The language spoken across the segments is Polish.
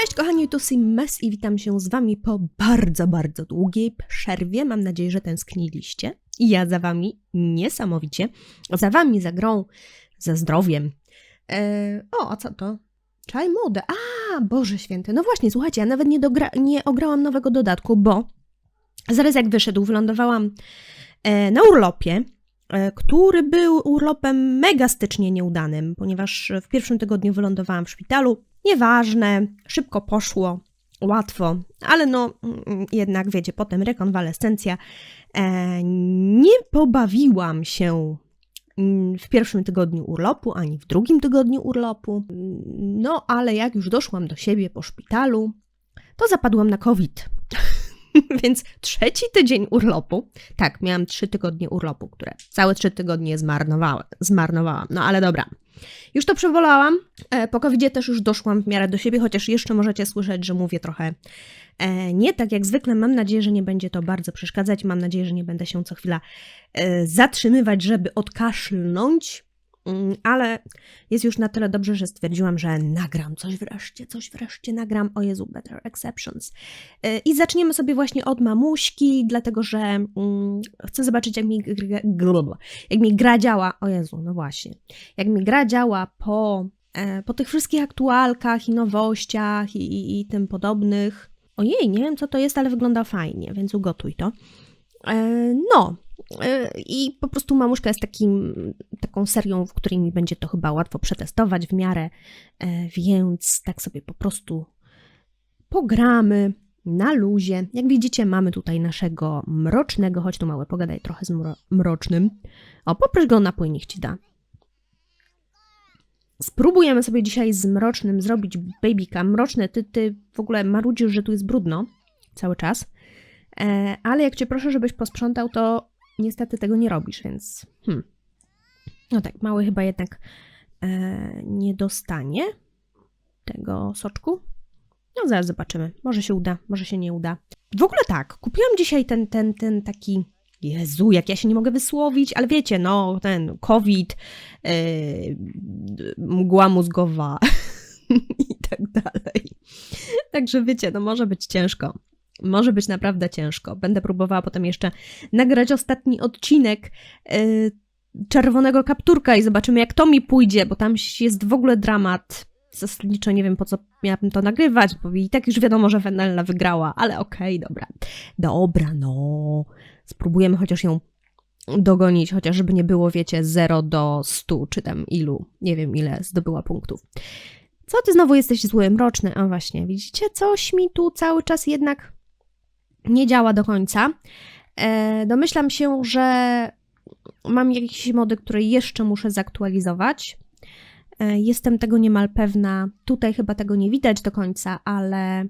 Cześć kochani, tu Simmes i witam się z wami po bardzo, bardzo długiej przerwie. Mam nadzieję, że tęskniliście. I ja za wami niesamowicie. Za wami, za grą, za zdrowiem. Eee, o, a co to? Czaj mody. A, Boże Święty. No właśnie, słuchajcie, ja nawet nie, nie ograłam nowego dodatku, bo zaraz jak wyszedł, wylądowałam e, na urlopie, e, który był urlopem mega stycznie nieudanym, ponieważ w pierwszym tygodniu wylądowałam w szpitalu. Nieważne, szybko poszło, łatwo, ale no mm, jednak wiecie, potem rekonwalescencja. E, nie pobawiłam się mm, w pierwszym tygodniu urlopu, ani w drugim tygodniu urlopu. No ale jak już doszłam do siebie po szpitalu, to zapadłam na COVID. Więc trzeci tydzień urlopu, tak, miałam trzy tygodnie urlopu, które całe trzy tygodnie zmarnowałam, zmarnowałam. No ale dobra, już to przebolałam. E, Po covid też już doszłam w miarę do siebie, chociaż jeszcze możecie słyszeć, że mówię trochę e, nie tak jak zwykle. Mam nadzieję, że nie będzie to bardzo przeszkadzać. Mam nadzieję, że nie będę się co chwila e, zatrzymywać, żeby odkaszlnąć. Mm, Ale jest już na tyle dobrze, że stwierdziłam, że nagram coś wreszcie, coś wreszcie nagram. O Jezu, Better Exceptions. E, I zaczniemy sobie właśnie od mamuśki, dlatego że mm, chcę zobaczyć, jak mi, jak mi gra działa. O Jezu, no właśnie. Jak mi gra działa po, e, po tych wszystkich aktualkach i nowościach i, i, i tym podobnych. Ojej, nie wiem co to jest, ale wygląda fajnie, więc ugotuj to. E, no, e, i po prostu mamuszka jest takim, taką serią, w której mi będzie to chyba łatwo przetestować w miarę, e, więc tak sobie po prostu pogramy na luzie. Jak widzicie, mamy tutaj naszego mrocznego, chodź tu małe, pogadaj trochę z mro mrocznym. O, poproś go o napój, niech ci da. Spróbujemy sobie dzisiaj z mrocznym zrobić babyka. Mroczny, ty, ty w ogóle marudzisz, że tu jest brudno cały czas. E, ale jak cię proszę, żebyś posprzątał, to niestety tego nie robisz, więc. Hmm. No tak, mały chyba jednak e, nie dostanie tego soczku. No zaraz zobaczymy. Może się uda, może się nie uda. W ogóle tak, kupiłam dzisiaj ten, ten, ten taki. Jezu, jak ja się nie mogę wysłowić, ale wiecie, no, ten COVID, yy, mgła mózgowa i tak dalej. Także wiecie, no może być ciężko. Może być naprawdę ciężko. Będę próbowała potem jeszcze nagrać ostatni odcinek yy, czerwonego kapturka i zobaczymy, jak to mi pójdzie, bo tam jest w ogóle dramat. Zasadniczo nie wiem, po co miałabym to nagrywać, bo i tak już wiadomo, że Fenella wygrała, ale okej, dobra. Dobra, no. Spróbujemy chociaż ją dogonić, chociaż żeby nie było, wiecie, 0 do 100, czy tam ilu, nie wiem ile zdobyła punktów. Co ty znowu jesteś zły, mroczny? A właśnie, widzicie, coś mi tu cały czas jednak nie działa do końca. E, domyślam się, że mam jakieś mody, które jeszcze muszę zaktualizować. E, Jestem tego niemal pewna. Tutaj chyba tego nie widać do końca, ale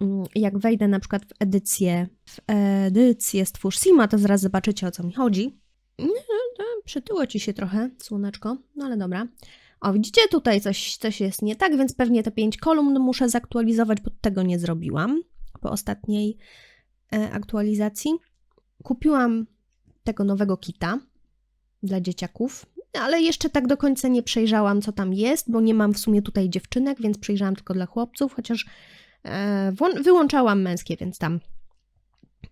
mm, jak wejdę na przykład w edycję, w edycję Stwórz Sima, to zaraz zobaczycie o co mi chodzi. Nie, Przytyło ci się trochę, słoneczko, no ale dobra. O, widzicie, tutaj coś, coś jest nie tak, więc pewnie te pięć kolumn muszę zaktualizować, bo tego nie zrobiłam po ostatniej aktualizacji. Kupiłam tego nowego kita dla dzieciaków, ale jeszcze tak do końca nie przejrzałam, co tam jest, bo nie mam w sumie tutaj dziewczynek, więc przejrzałam tylko dla chłopców, chociaż e, wyłączałam męskie, więc tam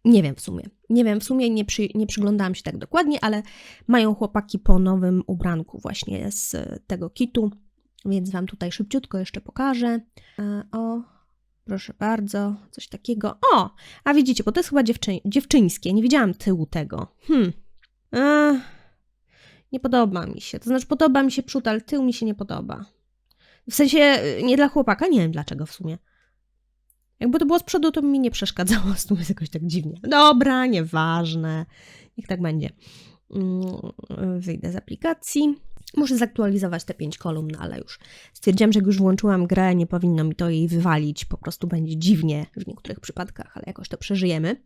nie wiem w sumie. Nie wiem w sumie, nie, przy, nie przyglądałam się tak dokładnie, ale mają chłopaki po nowym ubranku właśnie z tego kitu, więc Wam tutaj szybciutko jeszcze pokażę. E, o, proszę bardzo, coś takiego. O, a widzicie, bo to jest chyba dziewczy, dziewczyńskie, nie widziałam tyłu tego. Hmm. E, nie podoba mi się. To znaczy, podoba mi się przód, ale tył mi się nie podoba. W sensie, y, nie dla chłopaka, nie wiem dlaczego w sumie. Jakby to było z przodu, to mi nie przeszkadzało, z jest jakoś tak dziwnie. Dobra, nieważne. Niech tak będzie. Mm, Wyjdę z aplikacji. Muszę zaktualizować te pięć kolumn, no ale już stwierdziłam, że jak już włączyłam grę, nie powinno mi to jej wywalić. Po prostu będzie dziwnie w niektórych przypadkach, ale jakoś to przeżyjemy.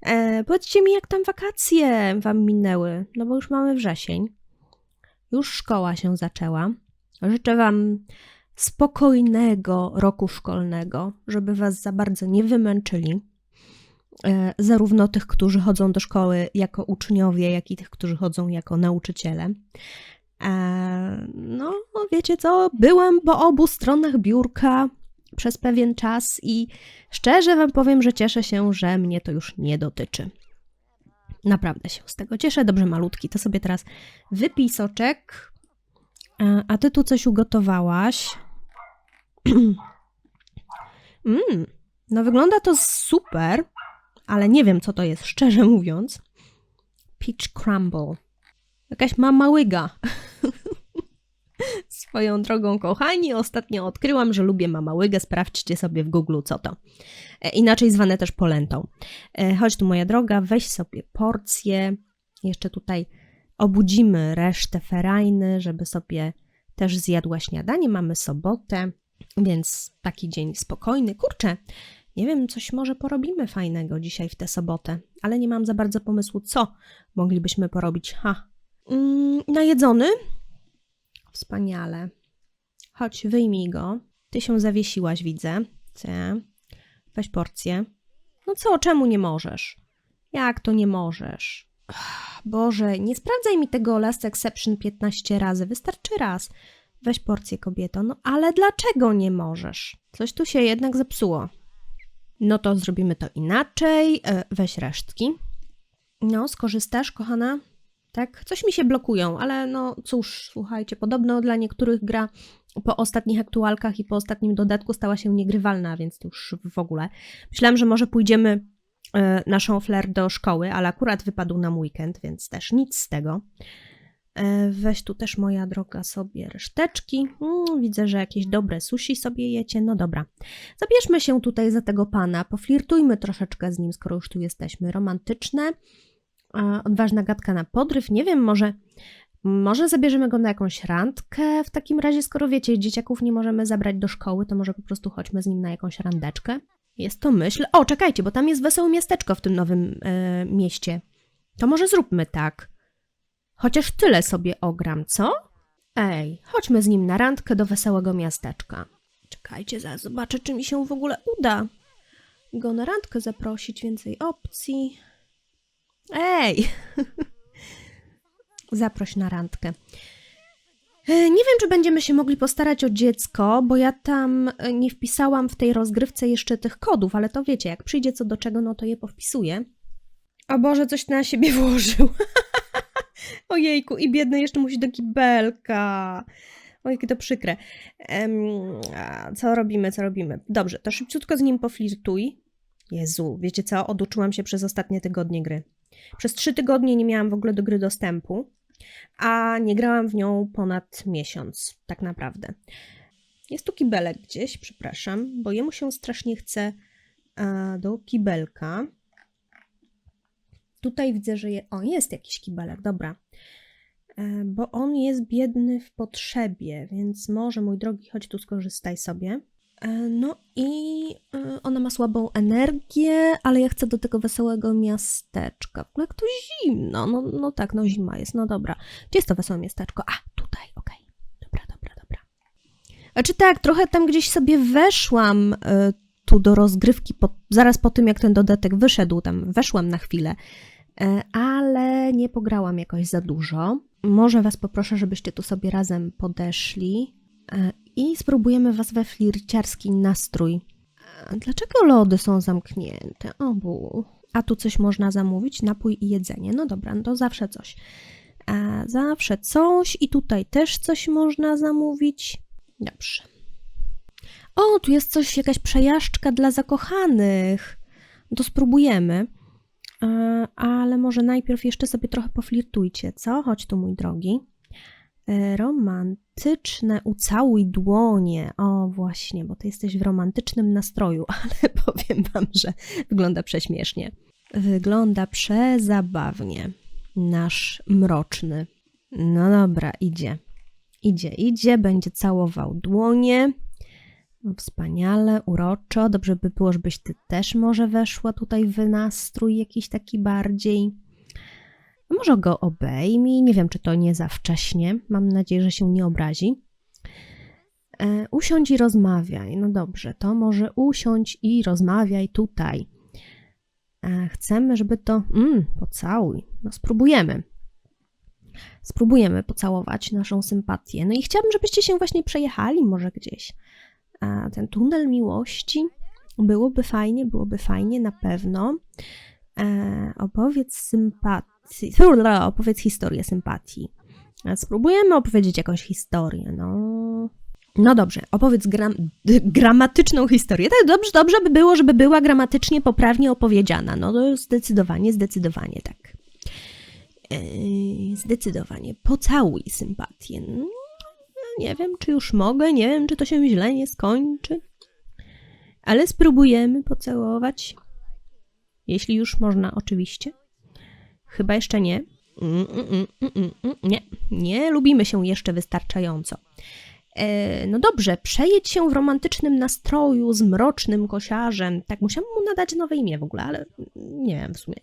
E, powiedzcie mi, jak tam wakacje wam minęły? No bo już mamy wrzesień. Już szkoła się zaczęła. Życzę wam spokojnego roku szkolnego, żeby was za bardzo nie wymęczyli. E, zarówno tych, którzy chodzą do szkoły jako uczniowie, jak i tych, którzy chodzą jako nauczyciele. E, no, wiecie co? Byłam po obu stronach biurka przez pewien czas i szczerze Wam powiem, że cieszę się, że mnie to już nie dotyczy. Naprawdę się z tego cieszę. Dobrze, malutki, to sobie teraz wypij soczek. A, a Ty tu coś ugotowałaś. mm, no wygląda to super, ale nie wiem, co to jest, szczerze mówiąc. Peach crumble. Jakaś mama łyga. Swoją drogą, kochani, ostatnio odkryłam, że lubię mama łygę. Sprawdźcie sobie w Google, co to. E, inaczej zwane też polentą. E, chodź tu, moja droga, weź sobie porcję. Jeszcze tutaj obudzimy resztę ferajny, żeby sobie też zjadła śniadanie. Mamy sobotę, więc taki dzień spokojny. Kurczę, nie wiem, coś może porobimy fajnego dzisiaj w tę sobotę, ale nie mam za bardzo pomysłu, co moglibyśmy porobić. Ha. Mm, najedzony? Wspaniale. Chodź, wyjmij go. Ty się zawiesiłaś, widzę. Chcę. Weź porcję. No co, czemu nie możesz? Jak to nie możesz? Boże, nie sprawdzaj mi tego last exception 15 razy, wystarczy raz. Weź porcję, kobieto. No ale dlaczego nie możesz? Coś tu się jednak zepsuło. No to zrobimy to inaczej. E, Weź resztki. No, skorzystasz, kochana? Tak? Coś mi się blokują, ale no cóż, słuchajcie, podobno dla niektórych gra po ostatnich aktualkach i po ostatnim dodatku stała się niegrywalna, więc już w ogóle. Myślałam, że może pójdziemy e, naszą flair do szkoły, ale akurat wypadł nam weekend, więc też nic z tego. E, Weź tu też, moja droga, sobie reszteczki. Mm, widzę, że jakieś dobre sushi sobie jecie. No dobra. Zabierzmy się tutaj za tego pana, poflirtujmy troszeczkę z nim, skoro już tu jesteśmy. Romantyczne, odważna gadka na podryw. Nie wiem, może, może zabierzemy go na jakąś randkę w takim razie, skoro wiecie, dzieciaków nie możemy zabrać do szkoły, to może po prostu chodźmy z nim na jakąś randeczkę. Jest to myśl. O, czekajcie, bo tam jest wesołe miasteczko w tym nowym e, mieście. To może zróbmy tak. Chociaż tyle sobie ogram, co? Ej, chodźmy z nim na randkę do wesołego miasteczka. Czekajcie, zaraz zobaczę, czy mi się w ogóle uda go na randkę zaprosić, więcej opcji. Ej! Zaproś na randkę. E, Nie wiem, czy będziemy się mogli postarać o dziecko, bo ja tam e, nie wpisałam w tej rozgrywce jeszcze tych kodów, ale to wiecie, jak przyjdzie co do czego, no to je powpisuję. O Boże, coś na siebie włożył. Ojejku, i biedny jeszcze musi do kibelka. Ojej, to przykre. Co robimy, co robimy? Dobrze, to szybciutko z nim poflirtuj. Jezu, wiecie co? Oduczyłam się przez ostatnie tygodnie gry. Przez trzy tygodnie nie miałam w ogóle do gry dostępu, a nie grałam w nią ponad miesiąc, tak naprawdę. Jest tu kibelek gdzieś, przepraszam, bo jemu się strasznie chce do kibelka. Tutaj widzę, że je... o, jest jakiś kibelek, dobra. E, Bo on jest biedny w potrzebie, więc może, mój drogi, chodź tu skorzystaj sobie. E, No i e, ona ma słabą energię, ale ja chcę do tego wesołego miasteczka. W ogóle Jak tu zimno, no, no tak, no zima jest, no dobra. Gdzie jest to wesołe miasteczko? A, tutaj, okej. Dobra, dobra, dobra. Znaczy tak, trochę tam gdzieś sobie weszłam e, tu do rozgrywki, po, zaraz po tym jak ten dodatek wyszedł, tam weszłam na chwilę, ale nie pograłam jakoś za dużo. Może was poproszę, żebyście tu sobie razem podeszli i spróbujemy was we flirciarski nastrój. Dlaczego lody są zamknięte? Obu. A tu coś można zamówić? Napój i jedzenie. No dobra, no to zawsze coś. E, Zawsze coś i tutaj też coś można zamówić. Dobrze. O, tu jest coś, jakaś przejażdżka dla zakochanych. To spróbujemy. Ale może najpierw jeszcze sobie trochę poflirtujcie, co? Chodź tu, mój drogi. E, Romantyczne ucałuj dłonie. O, właśnie, bo ty jesteś w romantycznym nastroju, ale powiem wam, że wygląda prześmiesznie. Wygląda przezabawnie. Nasz mroczny. No dobra, idzie. Idzie, idzie, będzie całował dłonie. No, wspaniale, uroczo. Dobrze by było, żebyś ty też może weszła tutaj w nastrój jakiś taki bardziej. Może go obejmij. Nie wiem, czy to nie za wcześnie. Mam nadzieję, że się nie obrazi. E, usiądź i rozmawiaj. No dobrze, to może usiądź i rozmawiaj tutaj. E, chcemy, żeby to. Mm, pocałuj. No spróbujemy. Spróbujemy pocałować naszą sympatię. No i chciałabym, żebyście się właśnie przejechali może gdzieś. A ten tunel miłości byłoby fajnie, byłoby fajnie na pewno. E, opowiedz sympatii, opowiedz historię sympatii. Spróbujemy opowiedzieć jakąś historię, no. No dobrze, opowiedz gram, gramatyczną historię. Tak, dobrze, dobrze by było, żeby była gramatycznie poprawnie opowiedziana. No to zdecydowanie, zdecydowanie tak. Yy, zdecydowanie. Pocałuj sympatię. No, nie wiem, czy już mogę, nie wiem, czy to się źle nie skończy. Ale spróbujemy pocałować. Jeśli już można, oczywiście. Chyba jeszcze nie. Mm, mm, mm, nie, nie lubimy się jeszcze wystarczająco. E, no dobrze, przejedź się w romantycznym nastroju z mrocznym kosiarzem. Tak, musiałam mu nadać nowe imię w ogóle, ale nie wiem w sumie.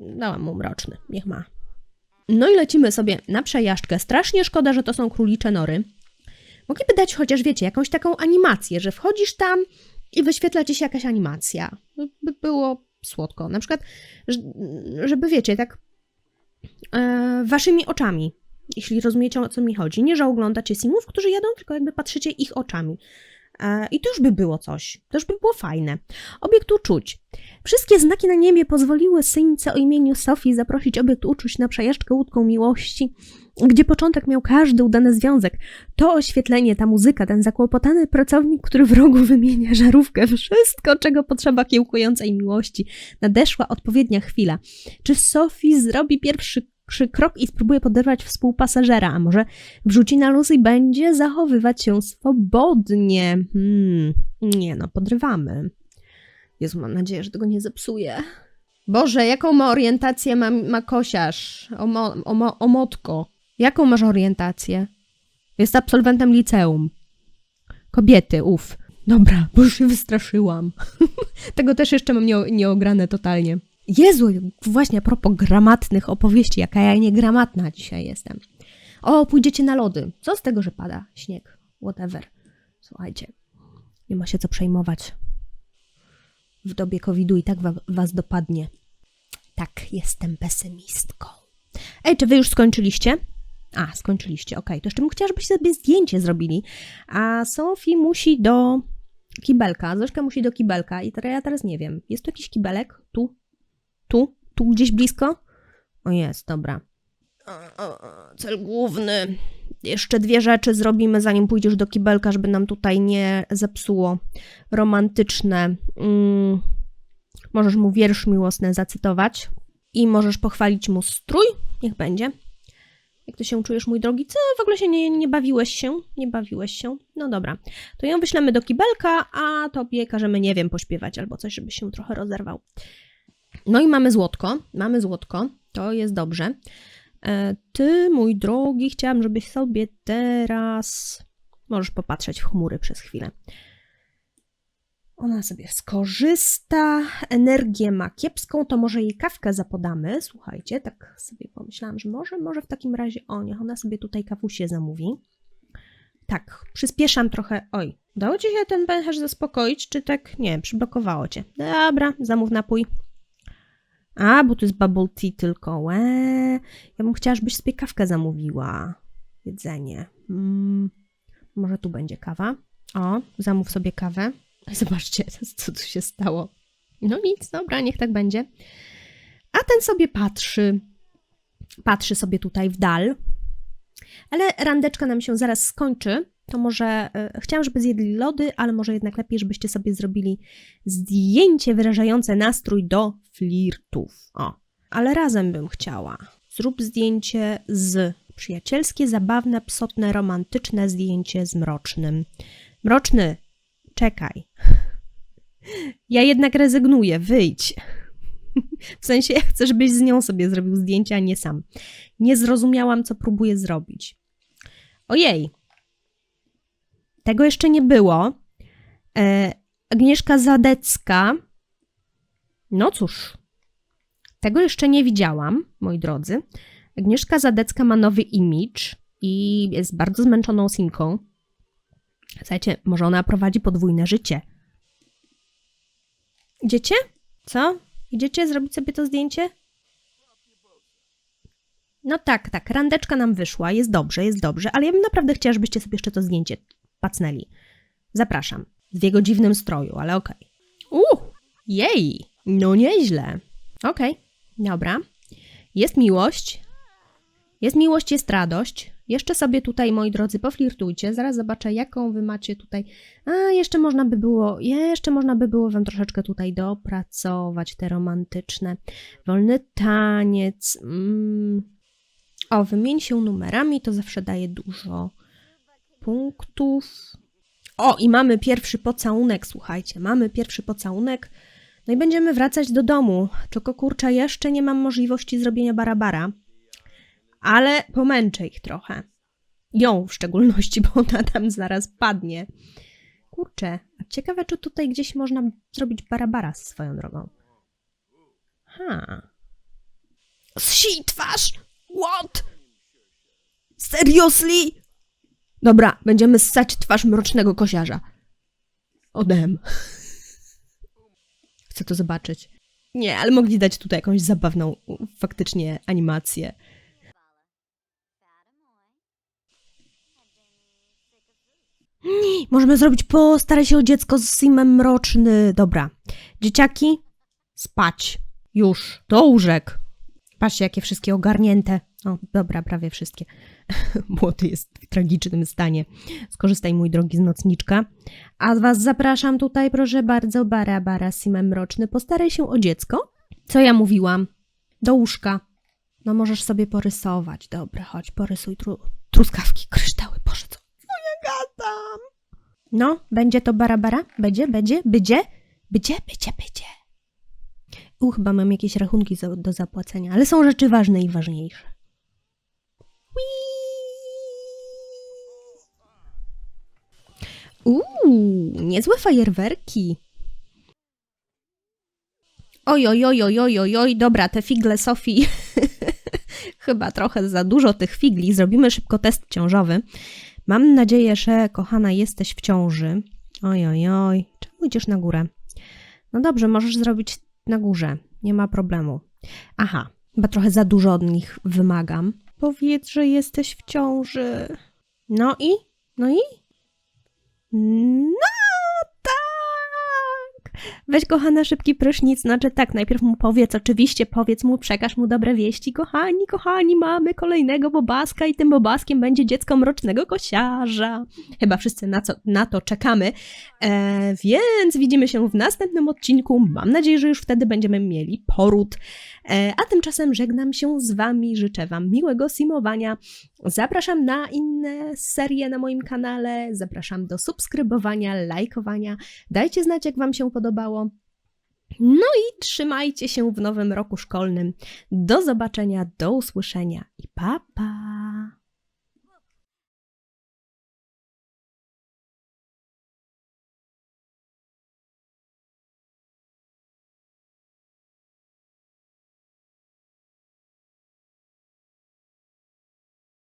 Dałam mu mroczny, niech ma. No i lecimy sobie na przejażdżkę. Strasznie szkoda, że to są królicze nory. Mogliby dać chociaż, wiecie, jakąś taką animację, że wchodzisz tam i wyświetla ci się jakaś animacja. By było słodko. Na przykład, żeby, wiecie, tak e, waszymi oczami jeśli rozumiecie o co mi chodzi. Nie, że oglądacie simów, którzy jadą, tylko jakby patrzycie ich oczami. I to już by było coś. To już by było fajne. Obiekt uczuć. Wszystkie znaki na niebie pozwoliły syńce o imieniu Sofii zaprosić obiekt uczuć na przejażdżkę łódką miłości, gdzie początek miał każdy udany związek. To oświetlenie, ta muzyka, ten zakłopotany pracownik, który w rogu wymienia żarówkę, wszystko, czego potrzeba kiełkującej miłości. Nadeszła odpowiednia chwila. Czy Sofii zrobi pierwszy krok i spróbuje poderwać współpasażera, a może wrzuci na luz i będzie zachowywać się swobodnie. Hmm, nie no, podrywamy. Jezu, mam nadzieję, że tego nie zepsuje. Boże, jaką ma orientację ma, ma kosiarz? Omo, omo, omotko. Jaką masz orientację? Jest absolwentem liceum. Kobiety, uf. Dobra, bo już się wystraszyłam. tego też jeszcze mam nie, nieograne totalnie. Jezu, właśnie a propos gramatnych opowieści, jaka ja niegramatna dzisiaj jestem. O, pójdziecie na lody. Co z tego, że pada śnieg? Whatever. Słuchajcie, nie ma się co przejmować. W dobie covidu i tak was dopadnie. Tak, jestem pesymistką. Ej, czy wy już skończyliście? A, skończyliście, okej. Okay. To jeszcze bym chciała, żebyście sobie zdjęcie zrobili. A Sofii musi do kibelka, Zośka musi do kibelka i teraz ja teraz nie wiem. Jest tu jakiś kibelek? Tu? Tu? Tu gdzieś blisko? O jest, dobra. Cel główny. Jeszcze dwie rzeczy zrobimy, zanim pójdziesz do kibelka, żeby nam tutaj nie zepsuło. Romantyczne. Mm. Możesz mu wiersz miłosny zacytować i możesz pochwalić mu strój. Niech będzie. Jak ty się czujesz, mój drogi? Co, w ogóle się nie, nie bawiłeś się? Nie bawiłeś się? No dobra. To ją wyślemy do kibelka, a tobie każemy, nie wiem, pośpiewać albo coś, żeby się trochę rozerwał. No i mamy złotko, mamy złotko, to jest dobrze. E, ty, mój drogi, chciałam, żebyś sobie teraz... Możesz popatrzeć w chmury przez chwilę. Ona sobie skorzysta, energię ma kiepską, to może jej kawkę zapodamy. Słuchajcie, tak sobie pomyślałam, że może, może w takim razie, o niech ona sobie tutaj kawusie zamówi. Tak, przyspieszam trochę. Oj, udało ci się ten pęcherz zaspokoić, czy tak, nie, przyblokowało cię. Dobra, zamów napój. A, bo to jest bubble tea tylko. Łe. Ja bym chciała, żebyś sobie kawkę zamówiła. Jedzenie. Mm. Może tu będzie kawa. O, zamów sobie kawę. Zobaczcie, co tu się stało. No nic, dobra, niech tak będzie. A ten sobie patrzy. Patrzy sobie tutaj w dal. Ale randeczka nam się zaraz skończy to może y, chciałam, żeby zjedli lody, ale może jednak lepiej, żebyście sobie zrobili zdjęcie wyrażające nastrój do flirtów. O, ale razem bym chciała. Zrób zdjęcie z przyjacielskie, zabawne, psotne, romantyczne zdjęcie z mrocznym. Mroczny, czekaj. Ja jednak rezygnuję, wyjdź. W sensie, ja chcę, żebyś z nią sobie zrobił zdjęcie, a nie sam. Nie zrozumiałam, co próbuję zrobić. Ojej, tego jeszcze nie było. E, Agnieszka Zadecka. No cóż, tego jeszcze nie widziałam, moi drodzy. Agnieszka Zadecka ma nowy image i jest bardzo zmęczoną simką. Słuchajcie, może ona prowadzi podwójne życie. Idziecie? Co? Idziecie zrobić sobie to zdjęcie? No tak, tak, randeczka nam wyszła, jest dobrze, jest dobrze, ale ja bym naprawdę chciała, żebyście sobie jeszcze to zdjęcie pacnęli. Zapraszam. W jego dziwnym stroju, ale okej. Uh, jej, no nieźle. Okej, dobra. Jest miłość. Jest miłość, jest radość. Jeszcze sobie tutaj, moi drodzy, poflirtujcie. Zaraz zobaczę, jaką wy macie tutaj. A, jeszcze można by było, jeszcze można by było wam troszeczkę tutaj dopracować te romantyczne. Wolny taniec. Mm. O, wymień się numerami, to zawsze daje dużo punktów. O, i mamy pierwszy pocałunek, słuchajcie, mamy pierwszy pocałunek. No i będziemy wracać do domu. Tylko kurczę, jeszcze nie mam możliwości zrobienia barabara. Ale pomęczę ich trochę. Ją w szczególności, bo ona tam zaraz padnie. Kurczę, a ciekawe, czy tutaj gdzieś można zrobić barabara swoją drogą. Ha. Zsi twarz! What? Seriously? Dobra, będziemy ssać twarz mrocznego kosiarza. Odem. Chcę to zobaczyć. Nie, ale mogli dać tutaj jakąś zabawną, faktycznie, animację. Możemy zrobić postaraj się o dziecko z simem mroczny. Dobra. Dzieciaki, spać. Już. Do łóżek. Patrzcie, jakie wszystkie ogarnięte. O, dobra, prawie wszystkie. Młody jest w tragicznym stanie. Skorzystaj, mój drogi, z nocniczka. A was zapraszam tutaj, proszę bardzo, bara, bara, simem mroczny. Postaraj się o dziecko. Co ja mówiłam? Do łóżka. No możesz sobie porysować. Dobra, chodź, porysuj tru truskawki, kryształy. Boże, co ja gadam? No, będzie to barabara? Będzie, będzie, będzie, będzie, będzie, będzie. U, chyba mam jakieś rachunki do zapłacenia, ale są rzeczy ważne i ważniejsze. Uuu, niezłe fajerwerki. Oj, oj, oj, oj, oj, oj, oj, dobra, te figle Sofii. Chyba trochę za dużo tych figli. Zrobimy szybko test ciążowy. Mam nadzieję, że kochana jesteś w ciąży. Oj, oj, oj. Czemu idziesz na górę? No dobrze, możesz zrobić na górze. Nie ma problemu. Aha, chyba trochę za dużo od nich wymagam. Powiedz, że jesteś w ciąży. No i? No i? No tak! Weź kochana szybki prysznic, znaczy tak, najpierw mu powiedz, oczywiście powiedz mu, przekaż mu dobre wieści. Kochani, kochani, mamy kolejnego bobaska i tym bobaskiem będzie dziecko mrocznego kosiarza. Chyba wszyscy na, co, na to czekamy. E, więc widzimy się w następnym odcinku. Mam nadzieję, że już wtedy będziemy mieli poród. E, a tymczasem żegnam się z Wami, życzę Wam miłego simowania. Zapraszam na inne serie na moim kanale, zapraszam do subskrybowania, lajkowania. Dajcie znać, jak Wam się podobało. No i trzymajcie się w nowym roku szkolnym. Do zobaczenia, do usłyszenia i pa pa!